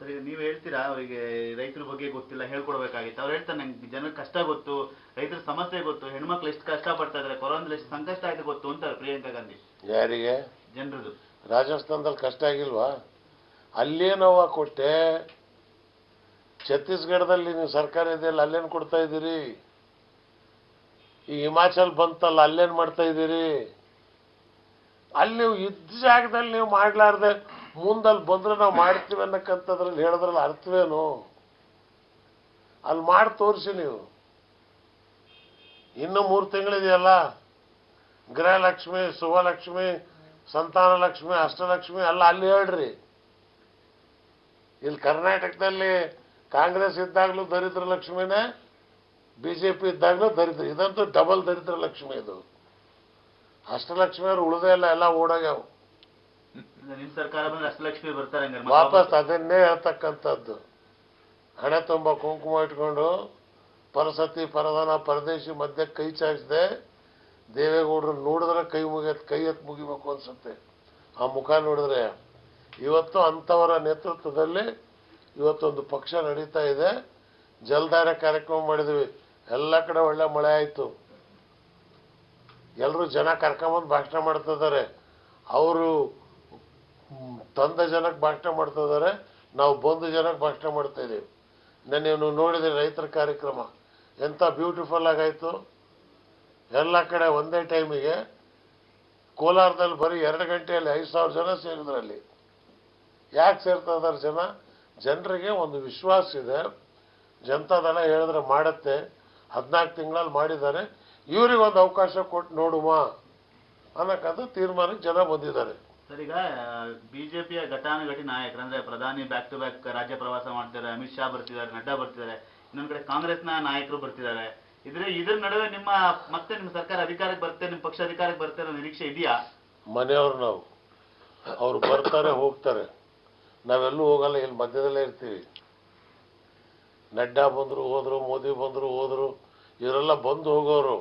ಸರಿ ನೀವು ಹೇಳ್ತೀರಾ? ಅವರಿಗೆ ರೈತರ ಬಗ್ಗೆ ಗೊತ್ತಿಲ್ಲ ಹೇಳ್ಕೊಡ್ಬೇಕಾಗಿತ್ತು. ಅವ್ರು ಹೇಳ್ತಾರೆ ನಂಗೆ ಜನಕ್ಕೆ ಕಷ್ಟ ಗೊತ್ತು ರೈತರ ಸಮಸ್ಯೆ ಗೊತ್ತು ಹೆಣ್ಮಕ್ಳು ಎಷ್ಟು ಕಷ್ಟ ಪಡ್ತಾ ಇದಾರೆ ಕೊರೋನಾದಲ್ಲಿ ಎಷ್ಟು ಸಂಕಷ್ಟ ಆಯ್ತು ಗೊತ್ತು ಅಂತಾರೆ ಪ್ರಿಯಾಂಕಾ ಗಾಂಧಿ. ಯಾರಿಗೆ? ಜನರದು. ರಾಜಸ್ಥಾನದಲ್ಲಿ ಕಷ್ಟ ಆಗಿಲ್ವಾ? ಅಲ್ಲೇನವ್ವ ಕೊಟ್ಟೆ. ಛತ್ತೀಸ್ಗಢದಲ್ಲಿ ನೀವು ಸರ್ಕಾರ ಇದೆಯಲ್ಲ ಅಲ್ಲೇನು ಕೊಡ್ತಾ ಇದ್ದೀರಿ? ಈ ಹಿಮಾಚಲ್ ಬಂತಲ್ಲ ಅಲ್ಲೇನು ಮಾಡ್ತಾ ಇದ್ದೀರಿ? ಅಲ್ಲಿ ನೀವು ಇದ್ದ ಜಾಗದಲ್ಲಿ ನೀವು ಮಾಡ್ಲಾರ್ದೆ ಮುಂದಲ್ಲಿ ಬಂದ್ರೆ ನಾವು ಮಾಡ್ತೀವಿ ಅನ್ನಕ್ಕಂಥದ್ರಲ್ಲಿ ಹೇಳಿದ್ರಲ್ಲಿ ಅರ್ಥವೇನು? ಅಲ್ಲಿ ಮಾಡಿ ತೋರಿಸಿ ನೀವು. ಇನ್ನು ಮೂರು ತಿಂಗಳಿದೆಯಲ್ಲ? ಗೃಹಲಕ್ಷ್ಮಿ ಶುಭಲಕ್ಷ್ಮಿ ಸಂತಾನ ಲಕ್ಷ್ಮಿ ಅಷ್ಟಲಕ್ಷ್ಮಿ ಅಲ್ಲ ಅಲ್ಲಿ ಹೇಳ್ರಿ. ಇಲ್ಲಿ ಕರ್ನಾಟಕದಲ್ಲಿ ಕಾಂಗ್ರೆಸ್ ಇದ್ದಾಗಲೂ ದರಿದ್ರ ಲಕ್ಷ್ಮಿನೇ ಪಿ ಇದ್ದಾಗಲೂ ದರಿದ್ರ, ಇದಂತೂ ಡಬಲ್ ದರಿದ್ರ ಲಕ್ಷ್ಮಿ ಇದು. ಅಷ್ಟಲಕ್ಷ್ಮಿಯವ್ರು ಉಳಿದೇ ಇಲ್ಲ, ಎಲ್ಲ ಓಡೋಗ್ಯಾವ. ನಿಮ್ ಸರ್ಕಾರ ಬಂದ್ರೆ ಅಷ್ಟಲಕ್ಷ್ಮಿ ಬರ್ತಾರೆ ಹಂಗಾರೆ ವಾಪಸ್ ಅದನ್ನೇ ಹೇಳ್ತಕ್ಕಂಥದ್ದು. ಹಣೆ ತುಂಬ ಕುಂಕುಮ ಇಟ್ಕೊಂಡು ಪರಸತಿ ಪರದನ ಪರದೇಶಿ ಮಧ್ಯೆ ಕೈ ಚಾಚಿದೆ. ದೇವೇಗೌಡರು ನೋಡಿದ್ರೆ ಕೈ ಮುಗಿಯತ್ ಕೈ ಎತ್ ಮುಗಿಬೇಕು ಅನ್ಸುತ್ತೆ. ಆ ಮುಖ ನೋಡಿದ್ರೆ ಇವತ್ತು ಅಂಥವರ ನೇತೃತ್ವದಲ್ಲಿ ಇವತ್ತೊಂದು ಪಕ್ಷ ನಡೀತಾ ಇದೆ. ಜಲಧಾರೆ ಕಾರ್ಯಕ್ರಮ ಮಾಡಿದ್ವಿ. ಎಲ್ಲ ಕಡೆ ಒಳ್ಳೆ ಮಳೆ ಆಯಿತು. ಎಲ್ಲರೂ ಜನ ಕರ್ಕೊಂಬಂದು ಭಾಷಣ ಮಾಡ್ತಿದ್ದಾರೆ. ಅವರು ತಂದ ಜನಕ್ಕೆ ಭಾಷಣ ಮಾಡ್ತಾ ಇದ್ದಾರೆ, ನಾವು ಬಂದು ಜನಕ್ಕೆ ಭಾಷಣ ಮಾಡ್ತಾ ಇದ್ದೀವಿ. ನೆನ್ನೆ ನೀವು ನೋಡಿದ್ರೆ ರೈತರ ಕಾರ್ಯಕ್ರಮ ಎಂಥ ಬ್ಯೂಟಿಫುಲ್ ಆಗಾಯಿತು. ಎಲ್ಲ ಕಡೆ ಒಂದೇ ಟೈಮಿಗೆ ಕೋಲಾರದಲ್ಲಿ ಬರೀ ಎರಡು ಗಂಟೆಯಲ್ಲಿ ಐದು ಸಾವಿರ ಜನ ಸೇರಿದ್ರಲ್ಲಿ ಯಾಕೆ ಸೇರ್ತಾ ಇದ್ದಾರೆ ಜನ? ಜನರಿಗೆ ಒಂದು ವಿಶ್ವಾಸ ಇದೆ. ಜನತಾದಳ ಹೇಳಿದ್ರೆ ಮಾಡುತ್ತೆ. ಹದಿನಾಲ್ಕು ತಿಂಗಳಲ್ಲಿ ಮಾಡಿದ್ದಾರೆ. ಇವ್ರಿಗೆ ಒಂದು ಅವಕಾಶ ಕೊಟ್ಟು ನೋಡುವ ಅನ್ನೋಕ್ಕಂತ ತೀರ್ಮಾನಕ್ಕೆ ಜನ ಬಂದಿದ್ದಾರೆ. ಸರ್, ಈಗ ಬಿಜೆಪಿಯ ಘಟಾನುಘಟಿ ನಾಯಕರು, ಅಂದ್ರೆ ಪ್ರಧಾನಿ ಬ್ಯಾಕ್ ಟು ಬ್ಯಾಕ್ ರಾಜ್ಯ ಪ್ರವಾಸ ಮಾಡ್ತಿದ್ದಾರೆ, ಅಮಿತ್ ಶಾ ಬರ್ತಿದ್ದಾರೆ, ನಡ್ಡಾ ಬರ್ತಿದ್ದಾರೆ, ಇನ್ನೊಂದ್ ಕಡೆ ಕಾಂಗ್ರೆಸ್ನ ನಾಯಕರು ಬರ್ತಿದ್ದಾರೆ. ಇದ್ರೆ ಇದ್ರ ನಡುವೆ ನಿಮ್ಮ, ಮತ್ತೆ ನಿಮ್ಮ ಸರ್ಕಾರ ಅಧಿಕಾರಕ್ಕೆ ಬರುತ್ತೆ, ನಿಮ್ಮ ಪಕ್ಷ ಅಧಿಕಾರಕ್ಕೆ ಬರುತ್ತೆ ಅನ್ನೋ ನಿರೀಕ್ಷೆ ಇದೆಯಾ? ಮನೆಯವ್ರು ನಾವು. ಅವ್ರು ಬರ್ತಾರೆ, ಹೋಗ್ತಾರೆ. ನಾವೆಲ್ಲೂ ಹೋಗಲ್ಲ, ಇಲ್ಲಿ ಮಧ್ಯದಲ್ಲೇ ಇರ್ತೀವಿ. ನಡ್ಡಾ ಬಂದ್ರು, ಹೋದ್ರು, ಮೋದಿ ಬಂದ್ರು, ಹೋದ್ರು, ಇವರೆಲ್ಲ ಬಂದು ಹೋಗೋರು.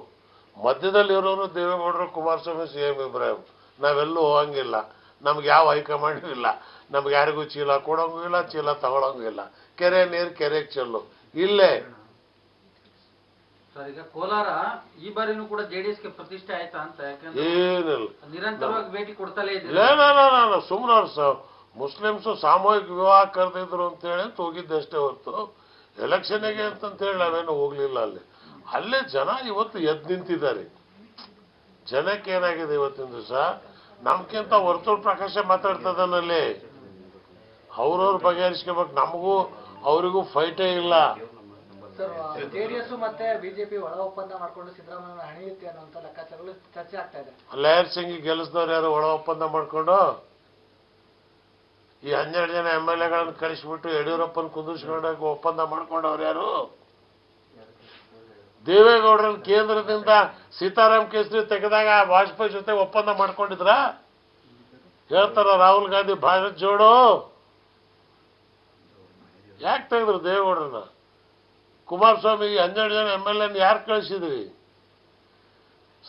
ಮಧ್ಯದಲ್ಲಿ ಇರೋರು ದೇವೇಗೌಡರು, ಕುಮಾರಸ್ವಾಮಿ, ಸಿ ಎಂ ಇಬ್ರಾಹಿಂ. ನಾವೆಲ್ಲೂ ಹೋಗಂಗಿಲ್ಲ. ನಮ್ಗೆ ಯಾವ ಹೈಕಮಾಂಡ್ ಇಲ್ಲ. ನಮ್ಗೆ ಯಾರಿಗೂ ಚೀಲ ಕೊಡೋಂಗೂ ಇಲ್ಲ ಚೀಲ ತಗೊಳಂಗೂ ಇಲ್ಲ. ಕೆರೆ ನೀರು ಕೆರೆಗೆ ಚೆಲ್ಲು. ಇಲ್ಲೇ. ಈಗ ಕೋಲಾರ ಈ ಬಾರಿನೂ ಕೂಡ ಜೆಡಿಎಸ್ಗೆ ಪ್ರತಿಷ್ಠೆ ಆಯ್ತಾ ಅಂತ? ಏನಿಲ್ಲ. ನಿರಂತರವಾಗಿ ಭೇಟಿ ಕೊಡ್ತಲೇ ಇದೆ ಇಲ್ಲ ಸುಮ್ಮನೆ ಅವ್ರು ಸ ಮುಸ್ಲಿಮ್ಸು ಸಾಮೂಹಿಕ ವಿವಾಹ ಕರೆದಿದ್ರು ಅಂತ ಹೇಳಿ ಹೋಗಿದ್ದಷ್ಟೇ ಹೊರತು. ಎಲೆಕ್ಷನ್ಗೆ ಅಂತ ಹೇಳಿ ನಾವೇನು ಹೋಗ್ಲಿಲ್ಲ ಅಲ್ಲಿ. ಅಲ್ಲೇ ಜನ ಇವತ್ತು ಎದ್ದು ನಿಂತಿದ್ದಾರೆ. ಜನಕ್ಕೆ ಏನಾಗಿದೆ ಇವತ್ತಿನ ದಿವಸ? ನಮ್ಗಿಂತ ವರ್ತೂರ್ ಪ್ರಕಾಶ ಮಾತಾಡ್ತದನಲ್ಲಿ ಅವ್ರವ್ರ ಬಗೆಹರಿಸ್ಕೋಬೇಕು. ನಮಗೂ ಅವರಿಗೂ ಫೈಟೇ ಇಲ್ಲ. ಜೆಡಿಎಸ್ ಮತ್ತೆ ಬಿಜೆಪಿ ಒಳ ಒಪ್ಪಂದ ಮಾಡ್ಕೊಂಡು ಸಿದ್ದರಾಮಯ್ಯ ಹಣಿಯುತ್ತೆ ಅನ್ನೋಂಥ ಲೆಕ್ಕಾಚಾರಗಳು ಚರ್ಚೆ ಆಗ್ತಾ ಇದೆ. ಲಯರ್ ಸಿಂಗ್ ಗೆಲ್ಲಿಸಿದವ್ರು ಯಾರು ಒಳ ಒಪ್ಪಂದ ಮಾಡ್ಕೊಂಡು? ಈ ಹನ್ನೆರಡು ಜನ ಎಂ ಎಲ್ ಎಗಳನ್ನು ಕಳಿಸ್ಬಿಟ್ಟು ಯಡಿಯೂರಪ್ಪನ ಕುಂದಿಸ್ಕೊಂಡಾಗ ಒಪ್ಪಂದ ಮಾಡ್ಕೊಂಡವ್ರು ಯಾರು? ದೇವೇಗೌಡರನ್ನ ಕೇಂದ್ರದಿಂದ ಸೀತಾರಾಮ್ ಕೇಸರಿ ತೆಗೆದಾಗ ವಾಜಪೇಯಿ ಜೊತೆ ಒಪ್ಪಂದ ಮಾಡ್ಕೊಂಡಿದ್ರ? ಹೇಳ್ತಾರ ರಾಹುಲ್ ಗಾಂಧಿ ಭಾರತ್ ಜೋಡೋ. ಯಾಕೆ ತೆಗೆದ್ರು ದೇವೇಗೌಡರನ್ನ? ಕುಮಾರಸ್ವಾಮಿ, ಹನ್ನೆರಡು ಜನ ಎಂ ಎಲ್ ಎನ್ ಯಾರು ಕಳಿಸಿದ್ರಿ?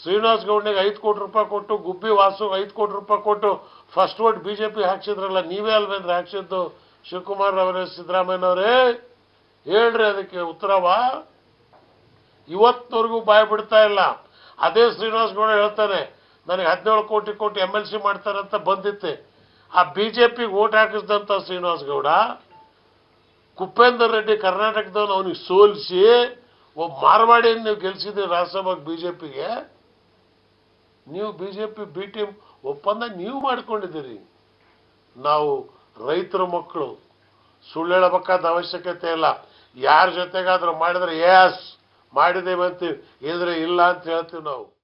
ಶ್ರೀನಿವಾಸ್ ಗೌಡ್ನಿಗೆ ಐದು ಕೋಟಿ ರೂಪಾಯಿ ಕೊಟ್ಟು, ಗುಬ್ಬಿ ವಾಸು ಐದು ಕೋಟಿ ರೂಪಾಯಿ ಕೊಟ್ಟು ಫಸ್ಟ್ ವೋಟ್ ಬಿಜೆಪಿ ಹಾಕ್ಸಿದ್ರಲ್ಲ, ನೀವೇ ಅಲ್ವೇಂದ್ರೆ ಹಾಕ್ಸಿದ್ದು? ಶಿವಕುಮಾರ್ ಅವರೇ, ಸಿದ್ದರಾಮಯ್ಯನವರೇ? ಹೇಳ್ರಿ ಅದಕ್ಕೆ ಉತ್ತರವ? ಇವತ್ತಿನವರೆಗೂ ಭಯ ಬಿಡ್ತಾ ಇಲ್ಲ. ಅದೇ ಶ್ರೀನಿವಾಸ್ ಗೌಡ ಹೇಳ್ತಾರೆ ನನಗೆ ಹದಿನೇಳು ಕೋಟಿ ಕೋಟಿ ಎಂ ಎಲ್ ಸಿ ಮಾಡ್ತಾರಂತ ಬಂದಿತ್ತೆ. ಆ ಬಿ ಜೆ ಪಿಗೆ ಓಟ್ ಹಾಕಿಸಿದಂಥ ಶ್ರೀನಿವಾಸ್ ಗೌಡ, ಕುಪೇಂದರ್ ರೆಡ್ಡಿ ಕರ್ನಾಟಕದವನು ಅವನಿಗೆ ಸೋಲಿಸಿ ಒಬ್ಬ ಮಾರ್ವಾಡಿಯನ್ನು ನೀವು ಗೆಲ್ಸಿದ್ರಿ ಜೆ ಪಿಗೆ ನೀವು B J P B T ಒಪ್ಪಂದ ನೀವು ಮಾಡ್ಕೊಂಡಿದ್ದೀರಿ. ನಾವು ರೈತರ ಮಕ್ಕಳು, ಸುಳ್ಳು ಹೇಳಬೇಕಾದ ಅವಶ್ಯಕತೆ ಇಲ್ಲ. ಯಾರ ಜೊತೆಗಾದ್ರೂ ಮಾಡಿದ್ರೆ ಎಸ್ ಅಂತೀವಿ ಇದ್ರೆ ಇಲ್ಲ ಅಂತ ಹೇಳ್ತೀವಿ ನಾವು.